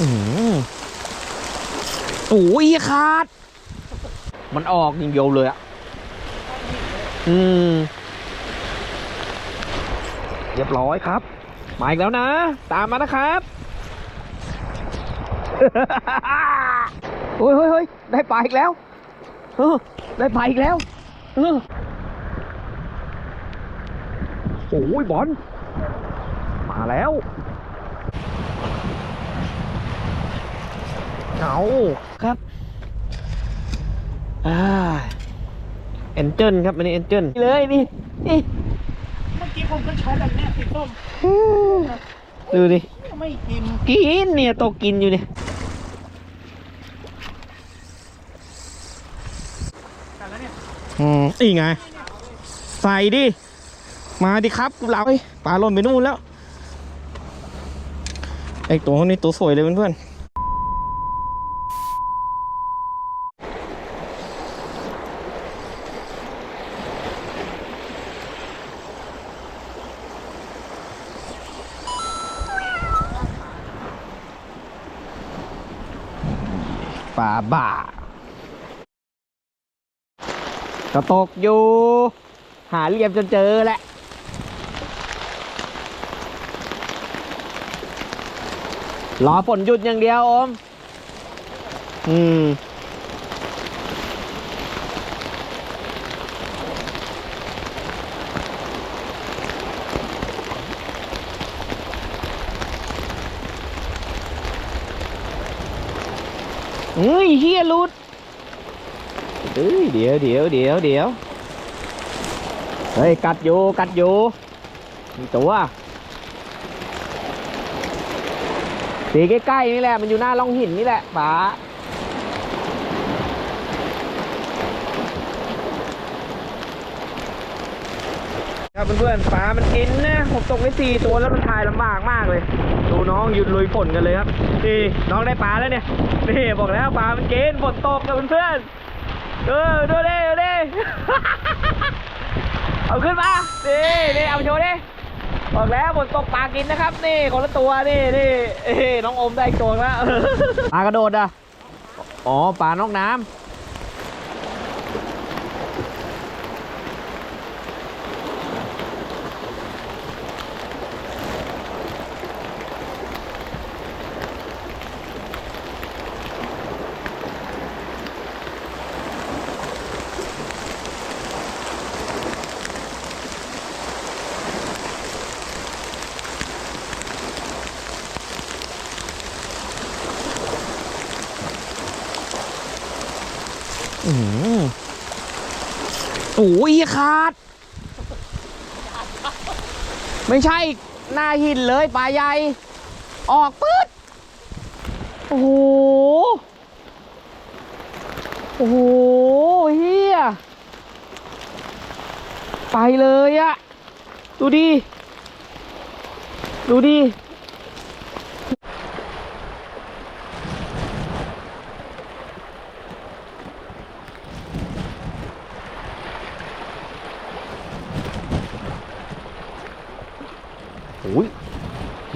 อืมโอ้ยขาด มันออกอย่างเดียวเลยอะ อืม เรียบร้อยครับ มาอีกแล้วนะ ตามมานะครับ โอ้ยเฮ้ยเฮ้ยได้ปลาอีกแล้วเออได้ปลาอีกแล้วเออโอ้ยบอลมาแล้ว เอาครับอ่าเอนเจิลครับอันนี้เอนเจิลเลยนี่นี่เมื่อกี้ผมก็ใช้แบบเนี้ยสีส้มดูดิไม่กินกินเนี่ยตกกินอยู่เนี่ยกันแล้วเนี่ยอืมอีไง ใส่ดิ มาดิครับกูเราเฮ้ยปลาหล่นไปนู่นแล้วไอตัวคนนี้ตัวสวยเลยเพื่อนๆ ปลาบ่าก็ตกอยู่ หาเหลี่ยมจนเจอแหละรอฝนหยุดอย่างเดียวอม อืม เฮ้ยเฮียลุดเฮ้ยเดี๋ยวเดี๋ยวเดี๋ยวเดี๋ยวเฮ้ยกัดอยู่กัดอยู่มีตัวตีใกล้ๆนี่แหละมันอยู่หน้าร่องหินนี่แหละป๋า ครับเพื่อนๆปลามันกินนะผมตกไปสี่ตัวแล้วมันถ่ายลำบากมากเลย ดูน้องหยุดลุยฝนกันเลยครับนี่น้องได้ปลาแล้วเนี่ยนี่บอกแล้วปลามันกินฝนตกกับเพื่อนๆเออดูดิดูดิเอาขึ้นมานี่นี่เอาโชว์ดิบอกแล้วฝนตกปลากินนะครับ นี่คนละตัวนี่นี่น้องอมได้อีกตัวแล้วปลากระโดดอะอ๋อปลานอกน้ำ โอ้ยขาด ไม่ใช่หน้าหินเลยปลาใหญ่ ออกปื๊ดโอ้โห โอ้โหเฮียไปเลยอะดูดิ ดูดิ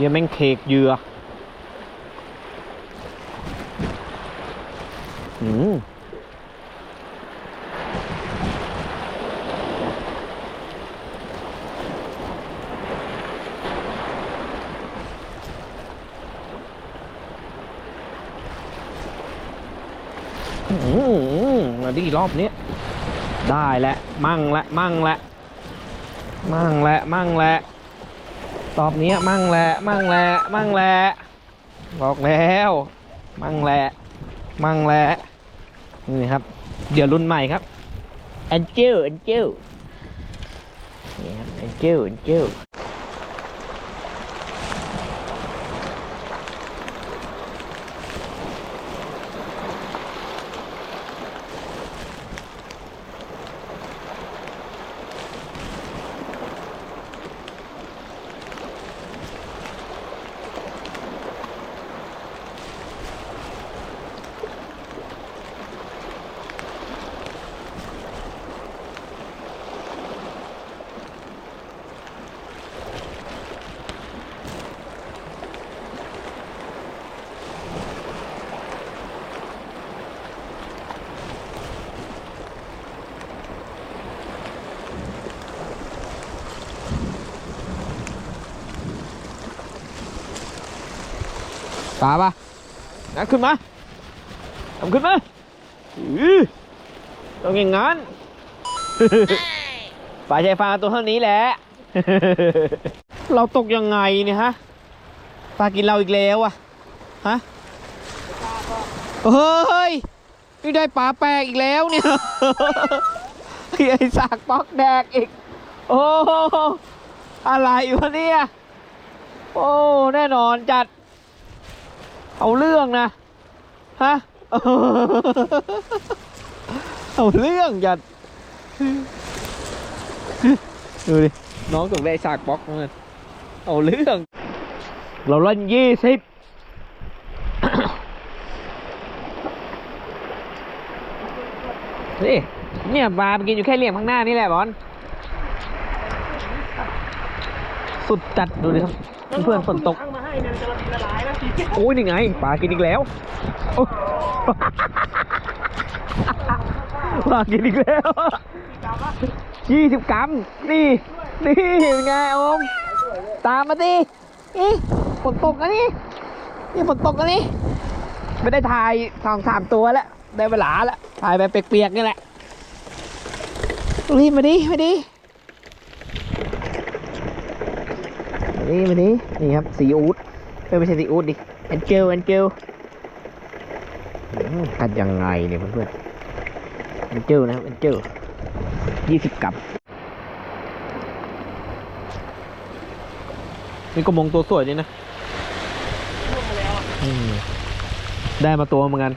เฮียแม่งเคกเยืออืมอืมาดีรอบนี้ได้แล้วมั่งและมั่งและมั่งและมั่งและ ตอบนี้มั่งแหละมั่งแหละมั่งแหละบอกแล้ว มั่งแหละมั่งแหละนี่ครับ เดี๋ยวรุ่นใหม่ครับแอนเจลแอนเจลนี่ครับแอนเจลแอนเจล ปลาปะงั้นขึ้นมาทำขึ้นมาอื้อต้องอย่างงั้นปลาชายฟางตัวเท่านี้แหละ เราตกยังไงเนี่ยฮะ ปลากินเราอีกแล้วอะฮะเฮ้ย นี่ได้ปลาแปลกอีกแล้วเนี่ยไอ้สากป๊อกแดกอีก โอ้ อะไรวะเนี่ย โอ้ แน่นอนจัด เอาเรื่องนะ ฮะ เอาเรื่องจัดดูดิ น้องตกได้สากป๊อกมันเอาเรื่อง เราเล่นยี่สิบนี่เนี่ยปลาไปกินอยู่แค่เหลี่ยมข้างหน้านี่แหละบอลสุดจัดดูดิครับ เพื่อนๆฝนตกตั้งมาให้เนี่ยมันจะละลายแล้วทีโอ้ยนี่ไงปลากินอีกแล้วโอ้ปลากินอีกแล้วยี่สิบกรัมนี่นี่เป็นไงโอมตามมาดินี่ฝนตกนะนี่นี่ฝนตกนะนี่ไม่ได้ถ่ายสองสามตัวแล้วได้เวลาแล้วถ่ายแบบเปียกๆนี่แหละรีบมาดิมาดิ มา ดิมาดินี่ครับสีอูดไม่ใช่สีอูดดิแอนเจลแอนเจลกัดยังไงเนี่ยเพื่อนแอนเจลนะครับแอนเจลยี่สิบกรัมนี่ก็มงตัวสวยดีนะได้มาตัวเหมือนกัน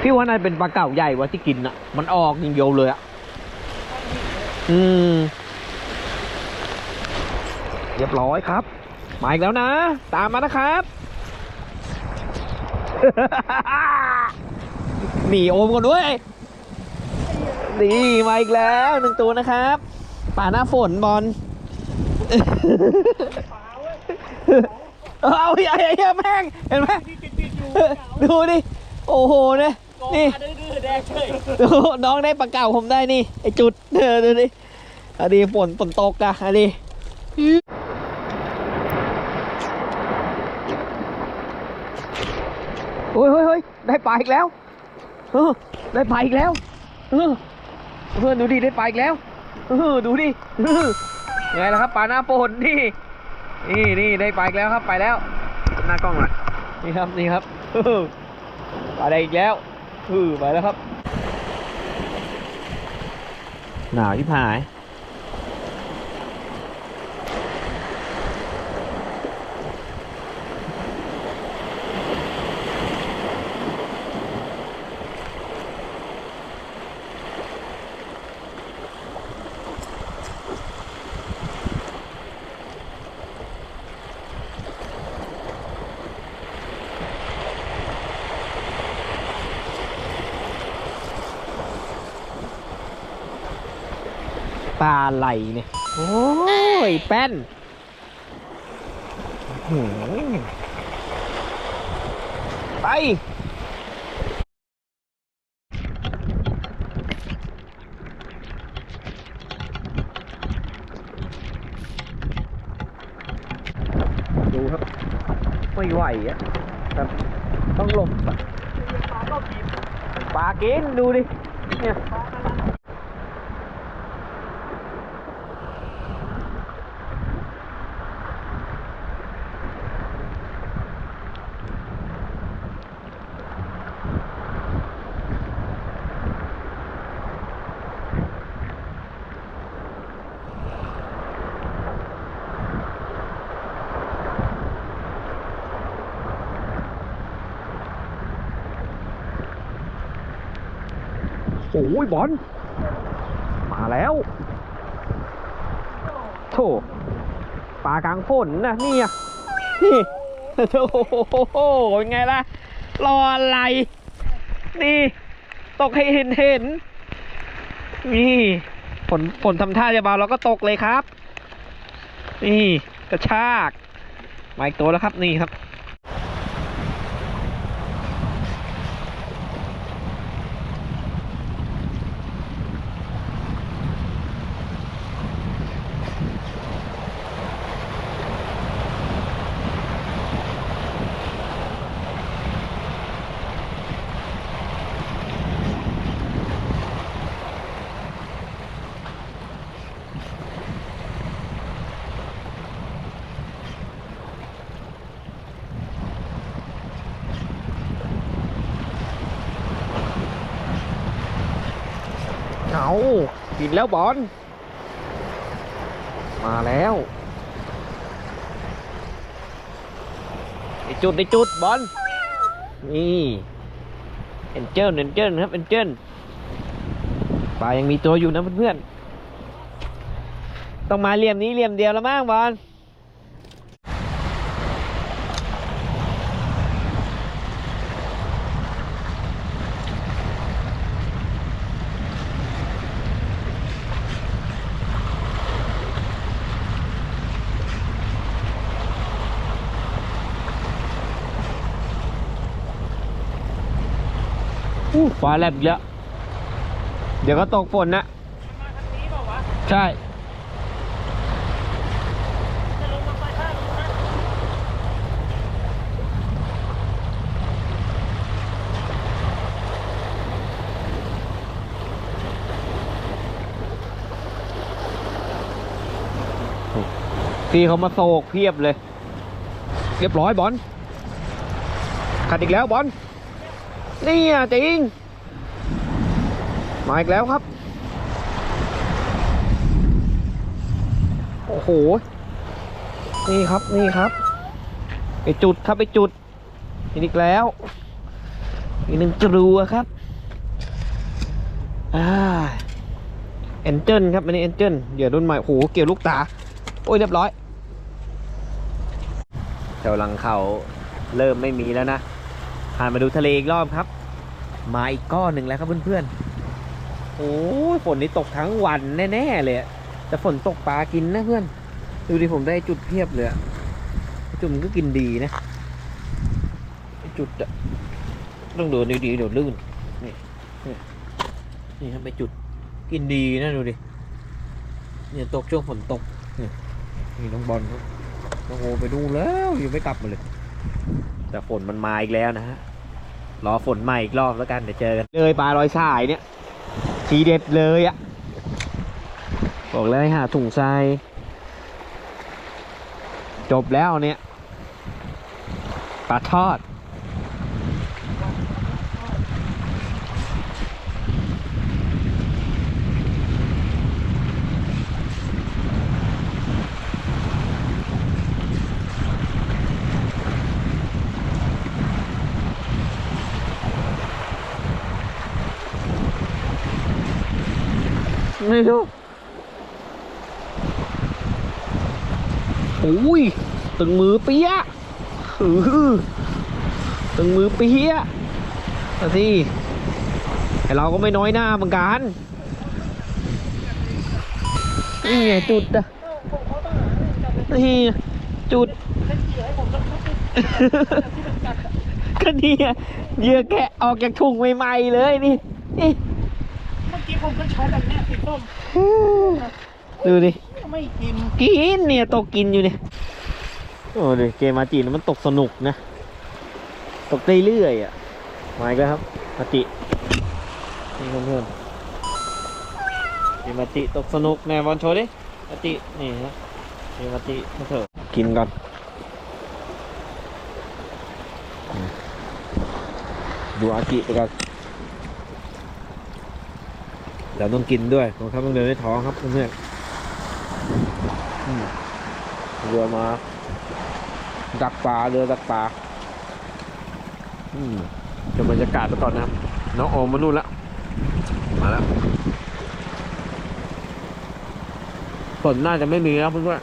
พี่ว่านาจะเป็นปลาเก่าใหญ่วะที่กินอะมันออกยิงเดียวเลยอะอืม เรียบร้อยครับ มาอีกแล้วนะ ตามมานะครับ หนีโอมก่อนด้วย นี่มาอีกแล้วหนึ่งตัวนะครับ ป่าหน้าฝนบอลเอาไอ้ไอ้เหี้แม่ง เห็นไหมดูดิ โอ้โหเนี่ยนี่ดูน้องได้ปลาเก่าผมได้นี่ ไอจุดเออดูดิอันนี้ฝนฝนตกอะอันนี้โอ้ยเฮ้ยเฮ้ยได้ปลาอีกแล้วเออได้ปลาอีกแล้วเออเพื่อนดูดิได้ปลาอีกแล้วเออดูดิเออไงล่ะครับปลาหน้าฝนนี่นี่นี่ได้ปลาอีกแล้วครับไปแล้ว หน้ากล้องหน่อยนี่ครับนี่ครับเออปลาได้อีกแล้วเออไปแล้วครับ หนาวที่ผาย ปลาไหลเนี่ย โอ้ย แป้นไป ดูครับ ไม่ไหวอะแต่ต้องหลบอะปลาก็กินปลากินดูดิ เนี่ย โอ้ยบอลมาแล้วโถปลากลางฝนนะนี่อะนี่โอ้โหเป็นไงล่ะ รออะไร นี่ ตกให้เห็นเห็น นี่ฝนฝนทำท่าจะเบาเราก็ตกเลยครับ นี่ กระชาก มาอีกตัวแล้วครับ นี่ครับ เอา กินแล้วบอลมาแล้วไอจุดไอจุดบอลนี่เอ็นเจิลเอ็นเจิลครับเอ็นเจิลปลายังมีตัวอยู่นะเพื่อนๆต้องมาเหลี่ยมนี้เหลี่ยมเดียวแล้วมั้งบอล ฟ้าแลบอีกแล้ว เดี๋ยวก็ตกฝนนะ มาทางนี้เปล่าวะใช่ จะลงมาไปท่าลงนะพี่เขามาโศกเพียบเลย เรียบร้อยบอลขัดอีกแล้วบอลนี่อะจริง มาอีกแล้วครับ โอ้โห นี่ครับนี่ครับไปจุดครับไปจุดอีกแล้วอีกหนึ่งจรัวครับอ่าเอนเจิลครับอันนี้เอนเจิลเดี๋ยวรุ่นใหม่โอ้โหเกี่ยวลูกตา โอ้ยเรียบร้อยแถวหลังเขาเริ่มไม่มีแล้วนะผ่านมาดูทะเลอีกรอบครับ มาอีกก้อนหนึ่งแล้วครับเพื่อนๆ โอ้ฝนนี่ตกทั้งวันแน่ๆเลยแต่ฝนตกปลากินนะเพื่อน ดูดิผมได้จุดเพียบเลยจุดมันก็กินดีนะ จุดอะต้องดูดีๆเดี๋ยวลื่นนี่นี่นี่ครับไปจุดกินดีนะดูดิเนี่ยตกช่วงฝนตกนี่นี่น้องบอลน้องโอไปดูแล้วยังไม่กลับมาเลย แต่ฝนมันมาอีกแล้วนะฮะรอฝนมาอีกรอบแล้วกันเดี๋ยวเจอกันเลยปลาลอยสายเนี่ย ทีเด็ดเลยอะบอกเลยหาถุงทราย จบแล้วเนี่ยปลาทอด ไม่รู้โอ้ยตึงมือเปี้ยะอือตึงมือเปี้ยะเอาสิไอเราก็ไม่น้อยหน้าเหมือนกันนี่ไงจุดอะผมเขาต้องหาจับเลยนี่จุดเล่นเหยื่อให้ผมสักชุดหนึงที่มันกัดอะก็นี่ไงเหยื่อแกะออกจากถุงใหม่ๆเลยนี่นี่เมื่อกี้ผมก็ใช้แบบ เนี้ยสีส้มดูดิ ไม่กิน กินเนี่ยตกกินอยู่เนี่ยโอ้ดิเกมมาจีนมันตกสนุกนะ ตกเรื่อยๆอะมาอีกแล้วครับมาจินี่เพื่อนๆเกมมาจิตกสนุกแน่บอลโชว์ดิมาจินี่ฮะเกมมาจิมาเถอะกินก่อนดูอากิไปก่อน เดี๋ยวต้องกินด้วยผมครับต้องเดินด้วยท้องครับเพื่อนๆอืมเรือมา ดักปลาเรือดักปลาอืมเดี๋ยวบรรยากาศไปก่อนนะครับ น้องโอมมานู่นละมาแล้วฝนน่าจะไม่มีแล้วเพื่อน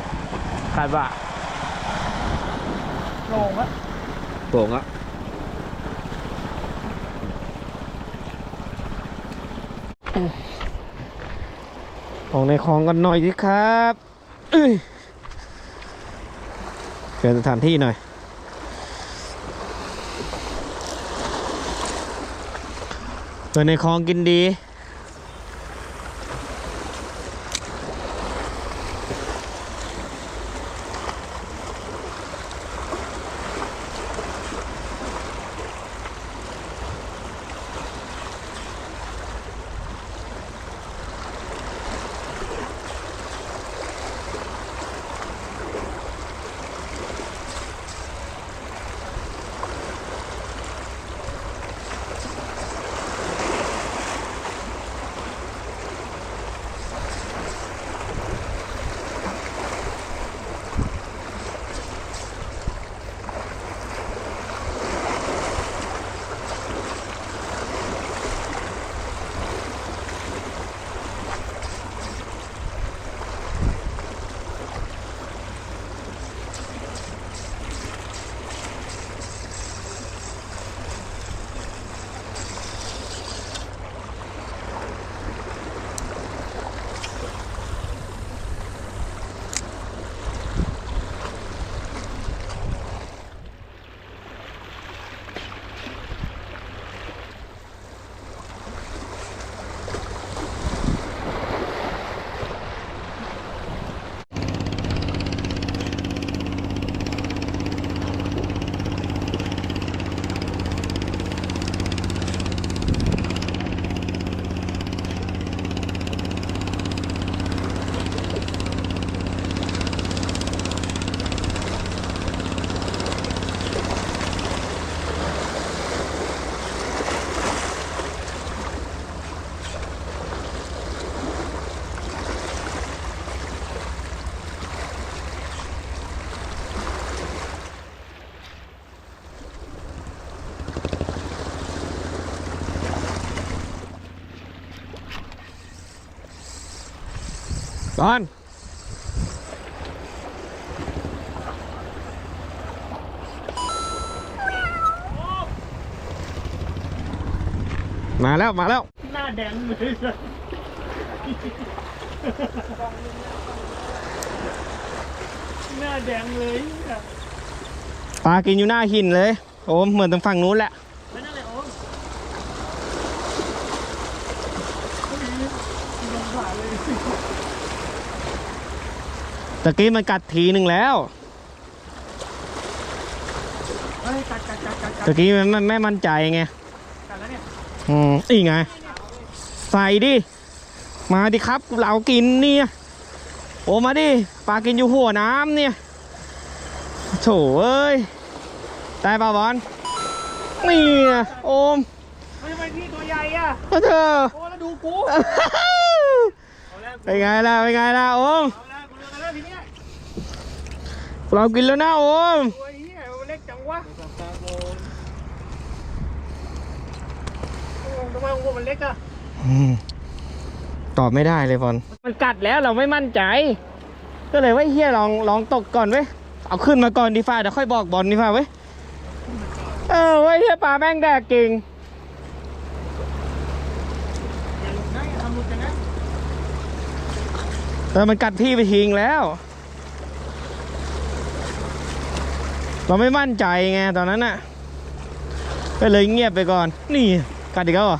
ๆคาดว่าโล่งอะโป่งอะ อองในคลองกันหน่อยสิครับเอ้ยเปลี่ยนสถานที่หน่อยเปิดในคลองกินดี ก่อนมาแล้ว มาแล้ว หน้าแดงเลยหน้าแดงเลยอะปลากินอยู่หน้าหินเลย โอ้เหมือนตรงฝั่งนู้นแหละ ไม่นั่นเลยโอ้ยลงขาเลย ตะกี้มันกัดทีหนึ่งแล้วเฮ้ยกัดกัดกัดกัดกัดตะกี้มันไม่ไม่มั่นใจไง กัดแล้วเนี่ย อืมอีไง ใส่ดิ มาดิครับเรากินเนี่ยโอ้มาดิปลากินอยู่หัวน้ำเนี่ยโถเอ้ยได้ปลาบอลนี่ไงโอมไม่ทำไมพี่ตัวใหญ่อะก็เธอ โอ้แล้วดูกูเอาแล้วเป็นไงล่ะเป็นไงล่ะโอม เอาแล้วกูเลือกแล้วทีเนี้ย เรากินแล้วนะโอมตัวเหี้ยเล็กจังวะโอ้ทำไมของผมมันเล็กอะอืมตอบไม่ได้เลยบอลมันกัดแล้วเราไม่มั่นใจ ก็เลยว่าเฮียลองลองตกก่อนเว้ย เอาขึ้นมาก่อนดีฟ้าเดี๋ยวค่อยบอกบอลดีฟ้าเว้ย เออเว้ยเฮียปลาแม่งแดกเก่งอย่าหลุดนะอย่าทำหลุดกันนะแต่มันกัดพี่ไปทิ้งแล้ว เราไม่มั่นใจไงตอนนั้นน่ะก็เลยเงียบไปก่อน นี่กัดอีกแล้วเหรอ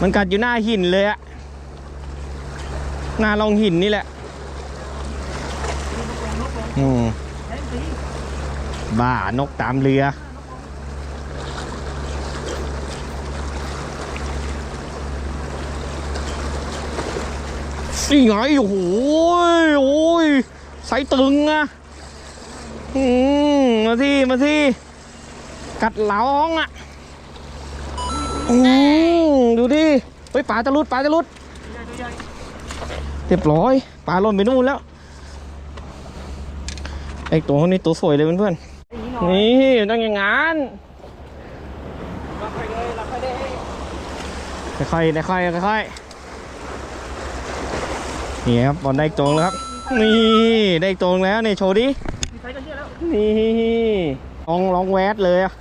มันกัดอยู่หน้าหินเลยอะหน้ารองหินนี่แหละอืมบ้านกตามเรือนี่ไงโอ้โหโอ้ย ใส่ตึงอะอืมมาที่มาที่กัดเหลาอ้องอะอืมดูดิเฮ้ยปลาจะรุดปลาจะรุดเรียบร้อยปลาหล่นไปนู่นแล้วไอตัวนี้ตัวสวยเลยเพื่อนๆนี่ต้องอย่างงั้นรับไปเลยรับไปเลยค่อยๆค่อยๆค่อยๆนี่ครับบอลได้อีกตัวแล้วครับ นี่ได้อีกตัวแล้วนี่โชว์ดิมีใครกันเยอะแล้วนี่ลองลองแวดเลยอะ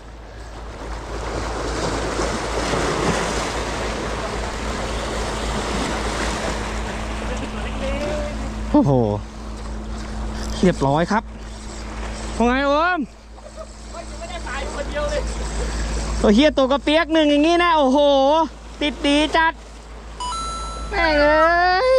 โอ้โห เรียบร้อยครับว่าไงโอมไม่ได้ตายคนเดียวเลยตัวเฮียตัวกระเปียกหนึ่งอย่างงี้นะ โอ้โห ติดดีจัด แม่งเอ้ย